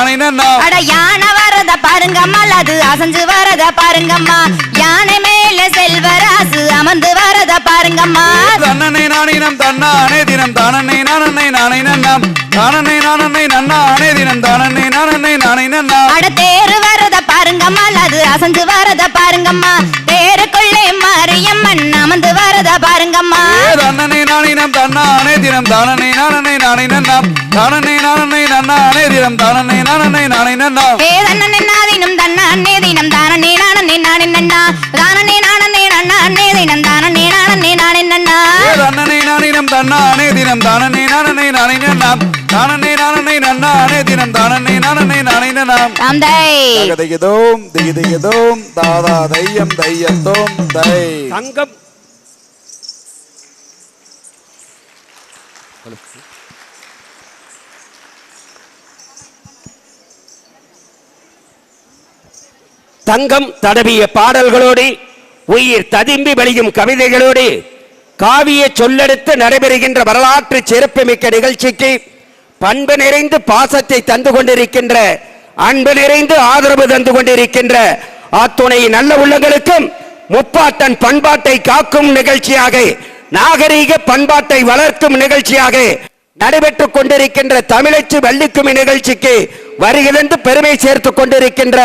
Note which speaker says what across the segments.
Speaker 1: அட
Speaker 2: யானை வரத பாருங்கம்மா அது அசைஞ்சு வரத பாருங்கம்மா. யானை மேல செல்வராசு அமர்ந்து வரத பாருங்கம்மா.
Speaker 1: தன்னனை நானினம் தன்னானே தினம். தானனை நானனை நானை நன்னாம். தானனை நானனை நன்னானே தினம். தானனை நானனை நானை நன்னா
Speaker 2: அட தேரு வரத பாருங்கம்மா அது அசைஞ்சு வரத பாருங்கம்மா.
Speaker 1: தன்னனை நானினம் தன்னானே தினம். தானனை நானனை நானை நன்னாம். தானனை நானனை நன்னானே தினம். தானனை நானனை நானை நன்னாம்.
Speaker 2: ஏ தன்னே நாதினம் தன்னே தினம். தானே நானே நானே நன்னா. தானே நானே நன்னே தினம். தானே நானே நானே நன்னா.
Speaker 1: தன்னனை நானினம் தன்னானே தினம். தானனை நானனை நானை நன்னாம். தானனை நானனை நன்னானே தினம். தானனை நானனை நானை நன்னாம்.
Speaker 2: தந்தை
Speaker 1: தகதகிதோம் திகிதிகிதோம் தாதா தையம் தையத்தோம் தை.
Speaker 3: தங்கம் தங்கம் தடவிய பாடல்களோடு உயிர் ததும்பி வழியும் கவிதைகளோடு காவிய சொல்லெடுத்து நடைபெறுகின்ற வரலாற்று சிறப்புமிக்க நிகழ்ச்சிக்கு பண்பு நிறைந்து பாசத்தை தந்து கொண்டிருக்கின்ற அன்பு நிறைந்து ஆதரவு தந்து கொண்டிருக்கின்ற அத்துணை நல்ல உள்ளங்களுக்கும் முப்பாட்டன் பண்பாட்டை காக்கும் நிகழ்ச்சியாக நாகரீக பண்பாட்டை வளர்க்கும் நிகழ்ச்சியாக நடைபெற்றுக் கொண்டிருக்கின்ற தமிழச்சு வள்ளிக்குமி நிகழ்ச்சிக்கு வருகிறது பெருமை சேர்த்துக் கொண்டிருக்கின்ற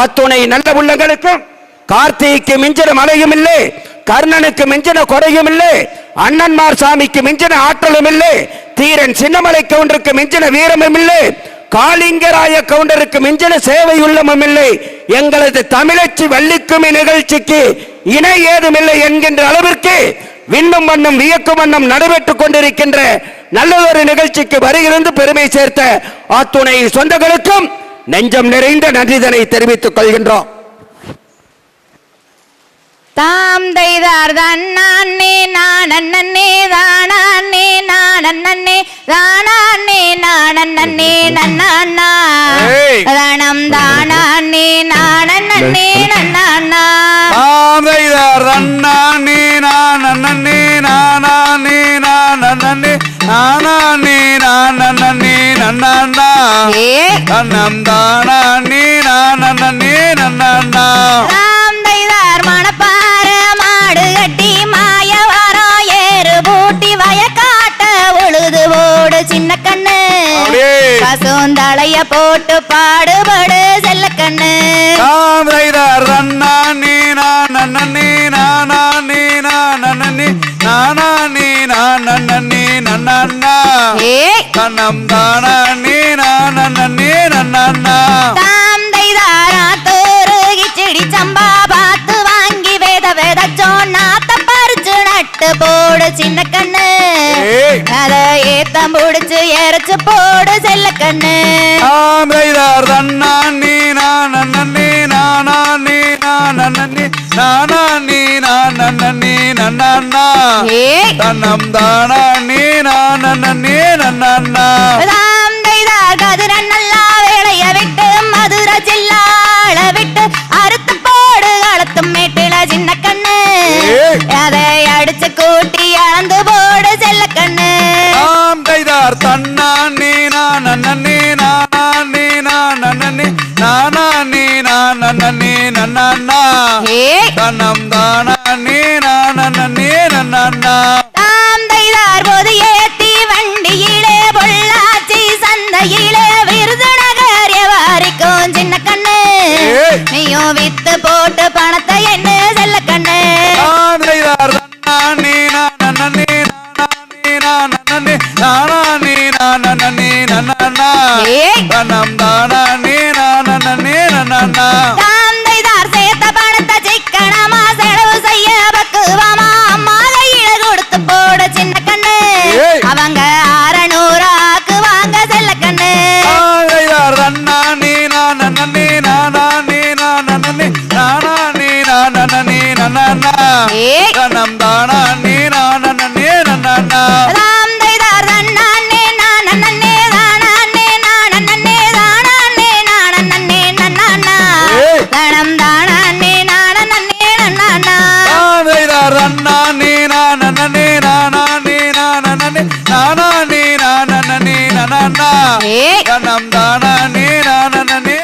Speaker 3: ஆத்துணை நல்ல உள்ளங்களுக்கும் கார்த்திகைக்கு மிஞ்சின மலையும் இல்லை கர்ணனுக்கு மிஞ்சின குறையும் இல்லை அண்ணன்மார் சாமிக்கு மிஞ்சின ஆற்றலும் இல்லை தீரன் சின்னமலை கவுண்டருக்கு மிஞ்சின வீரமும் இல்லை காளிங்கராய கவுண்டருக்கு மிஞ்சின சேவை உள்ளமும் இல்லை எங்களது தமிழச்சி வள்ளிக்குமி நிகழ்ச்சிக்கு இணை ஏதுமில்லை என்கின்ற அளவிற்கு விண்ணும் மண்ணும் வியக்கும் வண்ணம் நடைபெற்றுக் கொண்டிருக்கின்ற நல்லதொரு நிகழ்ச்சிக்கு வருகிறது பெருமை சேர்த்த அத்துணை சொந்தங்களுக்கும் நெஞ்சம் நிறைந்த நன்றிதனை தெரிவித்துக் கொள்கின்றோம்.
Speaker 2: தாம் தைதார் தன்னே நானே தானே நானே தானே நானே நன்னா
Speaker 1: ஏய்.
Speaker 2: தனம் தானே நானே
Speaker 1: நன்னா ஆந்தைதார் அண்ணானே நான் அண்ணனே நானே நான் அண்ணனே நானே நான் அண்ணனே நன்னா
Speaker 2: ஏ?
Speaker 1: அண்ணம் தானே நான் அண்ணனே நன்னா
Speaker 2: தாம் தைதார் மணப்பார மாடு கட்டி மாய வாரம் ஏறு பூட்டி வயக்காட்ட உழுது ஓடு சின்ன கண்ணு. பசுந்தளைய போட்டு பாடுபடு செல்ல கண்ணு.
Speaker 1: அண்ணானே நான்
Speaker 2: போடு சின்ன கண்ணு. அத ஏத்தம் முடிச்சு எரைச்சு போடு செல்ல கண்ணு.
Speaker 1: ஆமைதார் தன்னா நீ நான் அண்ணன் நீ நானா நீ நான் அண்ணன் நீ நானா நீ நான் அண்ணன் நீ நன்னா தன்னம் தானா நீ நான் அண்ணன் நீ நன்னா
Speaker 2: கதிரன் நல்லா விட்டு அறுத்து போடு களத்தும் மேட்டில சின்ன கண்ணு. அதே கூட்டி அளந்து போடு செல்ல கண்ணு.
Speaker 1: ஆம் கைதார் தன்னா நீ நான் அண்ணனே நானா நீ நான் அண்ணனே நானா நீ நான் அண்ணனே நன்னா தன்னம் தானா நீ நான் அண்ணனே நன்னா
Speaker 2: சின்ன கண்ணு அவங்க அறநூறு ஆக்குவாங்க செல்ல கண்ணு
Speaker 1: ரன்னா நீ நான் நீ நானா நீ நான் நீ நானா நீ நான் நீ நன்னா நம் தானா நீ நான் நீ நன்னா நீ நான் தானா கணம்